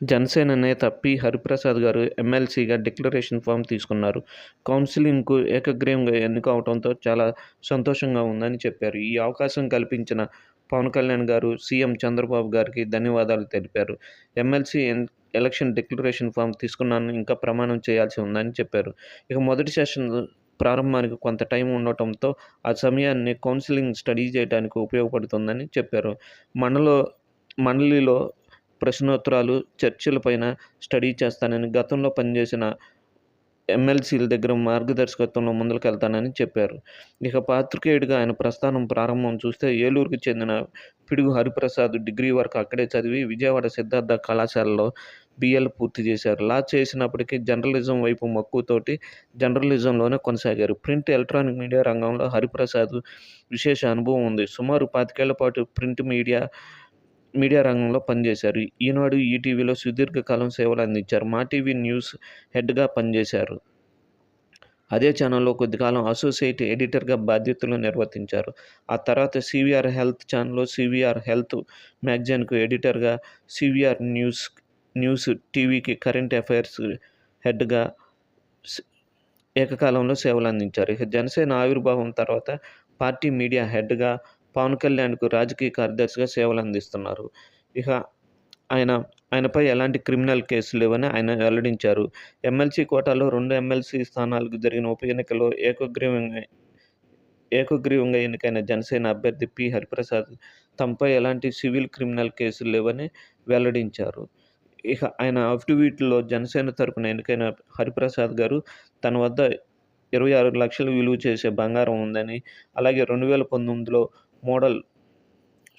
జనసేన నేత పి. హరిప్రసాద్ గారు ఎమ్మెల్సీగా డిక్లరేషన్ ఫామ్ తీసుకున్నారు. కౌన్సిలింగ్కు ఏకగ్రీవంగా ఎన్నిక అవడంతో చాలా సంతోషంగా ఉందని చెప్పారు. ఈ అవకాశం కల్పించిన పవన్ కళ్యాణ్ గారు సీఎం చంద్రబాబు గారికి ధన్యవాదాలు తెలిపారు. ఎమ్మెల్సీ ఎలక్షన్ డిక్లరేషన్ ఫామ్ తీసుకున్నాను ఇంకా ప్రమాణం చేయాల్సి ఉందని చెప్పారు. ఇక మొదటి సెషన్ ప్రారంభానికి కొంత టైం ఉండటంతో ఆ సమయాన్ని కౌన్సిలింగ్ స్టడీ చేయడానికి ఉపయోగపడుతుందని చెప్పారు. మండలో మండలిలో ప్రశ్నోత్తరాలు చర్చలపైన స్టడీ చేస్తానని గతంలో పనిచేసిన ఎమ్మెల్సీల దగ్గర మార్గదర్శకత్వంలో ముందుకెళ్తానని చెప్పారు. ఇక పాత్రికేయుడిగా ఆయన ప్రస్థానం ప్రారంభం చూస్తే ఏలూరుకు చెందిన పిడుగు హరిప్రసాద్ డిగ్రీ వరకు అక్కడే చదివి విజయవాడ సిద్ధార్థ కళాశాలలో బిఎల్ పూర్తి చేశారు. లా చేసినప్పటికీ జర్నలిజం వైపు మక్కువతోటి జర్నలిజంలోనే కొనసాగారు. ప్రింట్ ఎలక్ట్రానిక్ మీడియా రంగంలో హరిప్రసాద్ విశేష అనుభవం ఉంది. సుమారు పాతికేళ్ళ పాటు ప్రింట్ మీడియా మీడియా రంగంలో పనిచేశారు. ఈనాడు ఈటీవీలో సుదీర్ఘకాలం సేవలు అందించారు. మా టీవీ న్యూస్ హెడ్గా పనిచేశారు. అదే ఛానల్లో కొద్దికాలం అసోసియేట్ ఎడిటర్గా బాధ్యతలు నిర్వర్తించారు. ఆ తర్వాత సివిఆర్ హెల్త్ ఛానల్లో సివిఆర్ హెల్త్ మ్యాగజైన్కు ఎడిటర్గా సివిఆర్ న్యూస్ న్యూస్ టీవీకి కరెంట్ అఫైర్స్ హెడ్గా ఏకకాలంలో సేవలు అందించారు. ఇక జనసేన ఆవిర్భావం తర్వాత పార్టీ మీడియా హెడ్గా పవన్ కళ్యాణ్కు రాజకీయ కార్యదర్శిగా సేవలు అందిస్తున్నారు. ఇక ఆయన ఆయనపై ఎలాంటి క్రిమినల్ కేసులు లేవని ఆయన వెల్లడించారు. ఎమ్మెల్సీ కోటాలో రెండు ఎమ్మెల్సీ స్థానాలకు జరిగిన ఉప ఎన్నికలో ఏకగ్రీవంగా ఏకగ్రీవంగా ఎన్నికైన జనసేన అభ్యర్థి పి. హరిప్రసాద్ తమపై ఎలాంటి సివిల్ క్రిమినల్ కేసులు లేవని వెల్లడించారు. ఇక ఆయన అఫిడవిట్లో జనసేన తరపున ఎన్నికైన హరిప్రసాద్ గారు తన వద్ద ఇరవై ఆరు లక్షలు విలువ చేసే బంగారం ఉందని అలాగే రెండు వేల పంతొమ్మిదిలో మోడల్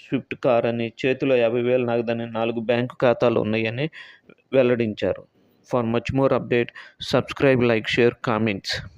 స్విఫ్ట్ కార్ అని చేతిలో యాభై వేలు నగదని నాలుగు బ్యాంకు ఖాతాలు ఉన్నాయని వెల్లడించారు. For much more update subscribe like share comments.